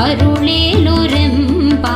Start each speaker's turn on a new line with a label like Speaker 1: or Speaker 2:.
Speaker 1: അരുളേലുരമ്പാ